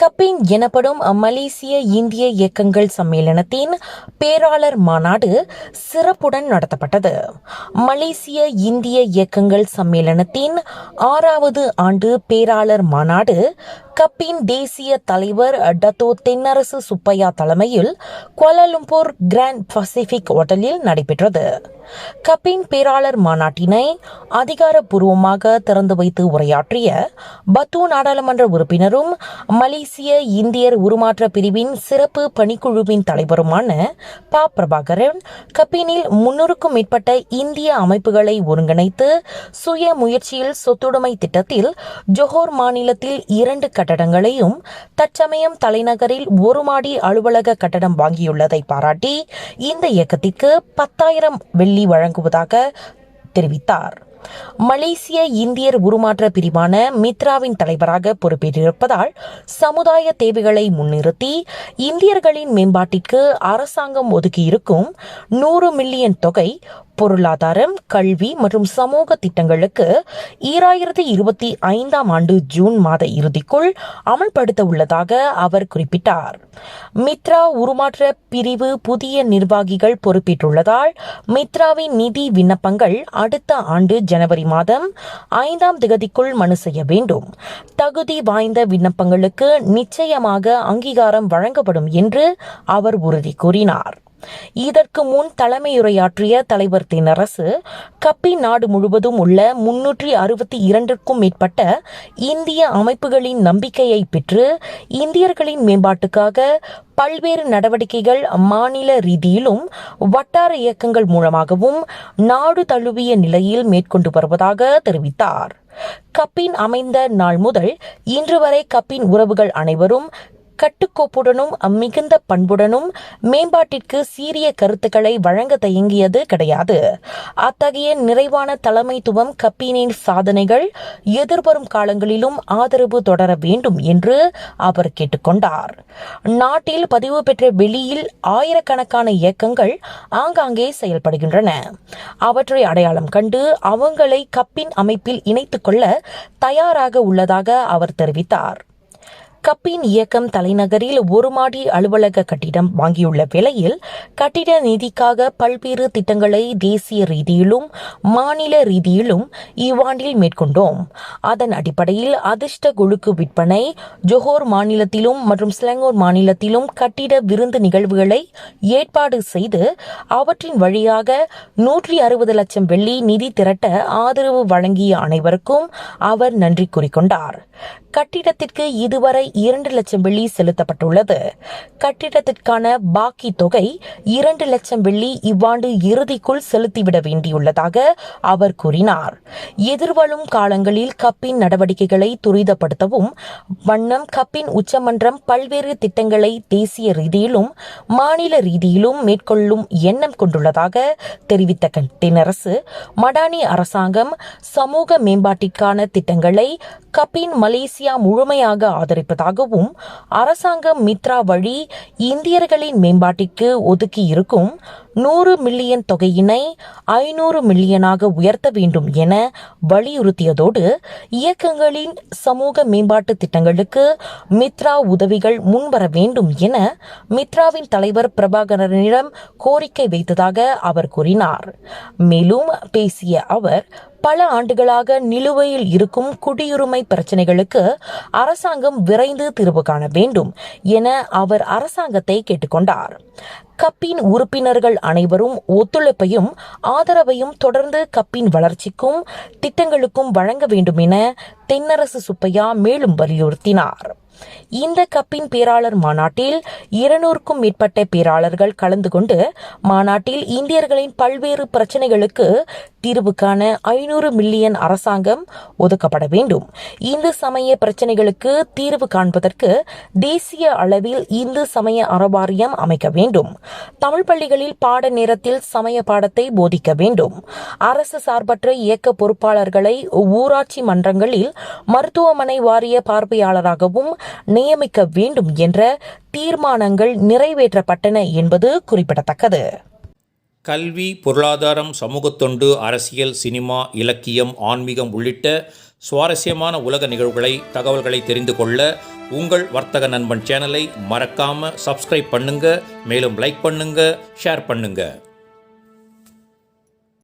கப்பின் எனப்படும் மலேசிய இந்திய இயக்கங்கள் சம்மேளனத்தின் பேராளர் மாநாடு சிறப்புடன் நடத்தப்பட்டது. மலேசிய இந்திய இயக்கங்கள் சம்மேளனத்தின் ஆறாவது ஆண்டு பேராளர் மாநாடு கப்பின் தேசிய தலைவர் டத்தோ தென்னரசு சுப்பையா தலைமையில் கோலாலும்பூர் கிராண்ட் பசிபிக் ஹோட்டலில் நடைபெற்றது. கபின் பேராளர் மாநாட்டினை அதிகாரப்பூர்வமாக திறந்து வைத்து உரையாற்றிய பத்து நாடாளுமன்ற உறுப்பினரும் மலேசிய இந்தியர் உருமாற்ற பிரிவின் சிறப்பு பணிக்குழுவின் தலைவருமான ப. பிரபாகரன் கபினில் முன்னூறுக்கும் மேற்பட்ட இந்திய அமைப்புகளை ஒருங்கிணைத்து சுய முயற்சியில் சொத்துடைமை திட்டத்தில் ஜொஹோர் மாநிலத்தில் இரண்டு கட்டடங்களையும் தற்சமயம் தலைநகரில் ஒரு மாடி அலுவலக கட்டடம் வாங்கியுள்ளதை பாராட்டி இந்த இயக்கத்திற்கு பத்தாயிரம் வெள்ளி வழங்குவதாக தெரிவித்தார். மலேசிய இந்தியர் உருமாற்ற பிரிவான மித்ராவின் தலைவராக பொறுப்பேற்றிருப்பதால் சமுதாய தேவைகளை முன்னிறுத்தி இந்தியர்களின் மேம்பாட்டிற்கு அரசாங்கம் ஒதுக்கியிருக்கும் நூறு மில்லியன் தொகை பொருளாதாரம் கல்வி மற்றும் சமூக திட்டங்களுக்கு ஈராயிரத்தி இருபத்தி ஐந்தாம் ஆண்டு ஜூன் மாத இறுதிக்குள் அமல்படுத்த உள்ளதாக அவர் குறிப்பிட்டார். மித்ரா உருமாற்ற பிரிவு புதிய நிர்வாகிகள் பொறுப்பேற்றுள்ளதால் மித்ராவின் நிதி விண்ணப்பங்கள் அடுத்த ஆண்டு ஜனவரி மாதம் ஐந்தாம் திகதிக்குள் மனு செய்ய வேண்டும். தகுதி வாய்ந்த விண்ணப்பங்களுக்கு நிச்சயமாக அங்கீகாரம் வழங்கப்படும் என்று அவர் உறுதி கூறினார். இதற்கு முன் தலைமையுரையாற்றிய தலைவர் தென்னரசு கப்பி நாடு முழுவதும் உள்ள முன்னூற்றி அறுபத்தி இரண்டிற்கும் மேற்பட்ட இந்திய அமைப்புகளின் நம்பிக்கையை பெற்று இந்தியர்களின் மேம்பாட்டுக்காக பல்வேறு நடவடிக்கைகள் மாநில ரீதியிலும் வட்டார இயக்கங்கள் மூலமாகவும் நாடு தழுவிய நிலையில் மேற்கொண்டு வருவதாக தெரிவித்தார். கப்பின் அமைந்த நாள் முதல் இன்று வரை கப்பின் உறவுகள் அனைவரும் கட்டுக்கோப்புடனும் மிகுந்த பண்புடனும் மேம்பாட்டிற்கு சீரிய கருத்துக்களை வழங்க தயங்கியது கிடையாது. அத்தகைய நிறைவான தலைமைத்துவம் கப்பீனின் சாதனைகள் எதிர்வரும் காலங்களிலும் ஆதரவு தொடர வேண்டும் என்று அவர் கேட்டுக்கொண்டார். நாட்டில் பதிவு பெற்ற வெளியில் ஆயிரக்கணக்கான இயக்கங்கள் ஆங்காங்கே செயல்படுகின்றன. அவற்றை அடையாளம் கண்டு அவங்களை கப்பின் அமைப்பில் இணைத்துக் கொள்ள தயாராக உள்ளதாக அவர் தெரிவித்தார். கப்பின் இயக்கம் தலைநகரில் ஒரு மாடி அலுவலக கட்டிடம் வாங்கியுள்ள வேளையில் கட்டிட நிதிக்காக பல்வேறு திட்டங்களை தேசிய ரீதியிலும் மாநில ரீதியிலும் இவ்வாண்டில் மேற்கொண்டோம். அதன் அடிப்படையில் அதிர்ஷ்ட குழுக்கு விற்பனை ஜொஹோர் மாநிலத்திலும் மற்றும் ஸ்லங்கோர் மாநிலத்திலும் கட்டிட விருந்து நிகழ்வுகளை ஏற்பாடு செய்து அவற்றின் வழியாக நூற்றி அறுபது லட்சம் வெள்ளி நிதி திரட்ட ஆதரவு வழங்கிய அனைவருக்கும் அவர் நன்றி கூறிக்கொண்டார். கட்டிடத்திற்கு இதுவரை இரண்டு லட்சம் வெள்ளி செலுத்தப்பட்டுள்ளது. கட்டிடத்திற்கான பாக்கி தொகை இரண்டு லட்சம் வெள்ளி இவ்வாண்டு இறுதிக்குள் செலுத்திவிட வேண்டியுள்ளதாக அவர் கூறினார். எதிர்வரும் காலங்களில் கப்பின் நடவடிக்கைகளை துரிதப்படுத்தவும் வண்ணம் கப்பின் உச்சமன்றம் பல்வேறு திட்டங்களை தேசிய ரீதியிலும் மாநில ரீதியிலும் மேற்கொள்ளும் எண்ணம் கொண்டுள்ளதாக தெரிவித்த தென்னரசு மடானி அரசாங்கம் சமூக மேம்பாட்டிற்கான திட்டங்களை கப்பின் மலேசிய முழுமையாக ஆதரிப்பதாகவும் அரசாங்கம் மித்ரா வழி இந்தியர்களின் மேம்பாட்டிற்கு ஒதுக்கி இருக்கும் நூறு மில்லியன் தொகையினை ஐநூறு மில்லியனாக உயர்த்த வேண்டும் என வலியுறுத்தியதோடு இயக்கங்களின் சமூக மேம்பாட்டு திட்டங்களுக்கு மித்ரா உதவிகள் முன்வர வேண்டும் என மித்ராவின் தலைவர் பிரபாகரனிடம் கோரிக்கை வைத்ததாக அவர் கூறினார். மேலும் பேசிய அவர் பல ஆண்டுகளாக நிலுவையில் இருக்கும் குடியுரிமை பிரச்சனைகளுக்கு அரசாங்கம் விரைந்து தீர்வு காண வேண்டும் என அவர் அரசாங்கத்தை கேட்டுக்கொண்டார். கப்பின் உறுப்பினர்கள் அனைவரும் ஒத்துழைப்பையும் ஆதரவையும் தொடர்ந்து கப்பின் வளர்ச்சிக்கும் திட்டங்களுக்கும் வழங்க வேண்டும் என தென்னரசு சுப்பையா மேலும் வலியுறுத்தினார். இந்த கப்பின் பேராளர் மாநாட்டில் இருநூறுக்கும் மேற்பட்ட பேராளர்கள் கலந்து கொண்டு மாநாட்டில் இந்தியர்களின் பல்வேறு பிரச்சனைகளுக்கு தீர்வு காண ஐநூறு மில்லியன் அரசாங்கம் ஒதுக்கப்பட வேண்டும். இந்து சமய பிரச்சனைகளுக்கு தீர்வு காண்பதற்கு தேசிய அளவில் இந்து சமய அறவாரியம் அமைக்க வேண்டும். தமிழ் பள்ளிகளில் பாட நேரத்தில் சமய பாடத்தை போதிக்க வேண்டும். அரசு சார்பற்ற இயக்க பொறுப்பாளர்களை ஊராட்சி மன்றங்களில் மருத்துவமனை வாரிய பார்வையாளராகவும் நியமிக்க வேண்டும் என்ற தீர்மானங்கள் நிறைவேற்றப்பட்டன என்பது குறிப்பிடத்தக்கது. கல்வி பொருளாதாரம் சமூகத்தொண்டு அரசியல் சினிமா இலக்கியம் ஆன்மீகம் உள்ளிட்ட சுவாரஸ்யமான உலக நிகழ்வுகளை தகவல்களை தெரிந்து கொள்ள உங்கள் வர்த்தக நண்பன் சேனலை மறக்காமல் சப்ஸ்கிரைப் பண்ணுங்கள் மேலும் லைக் பண்ணுங்கள் ஷேர் பண்ணுங்கள்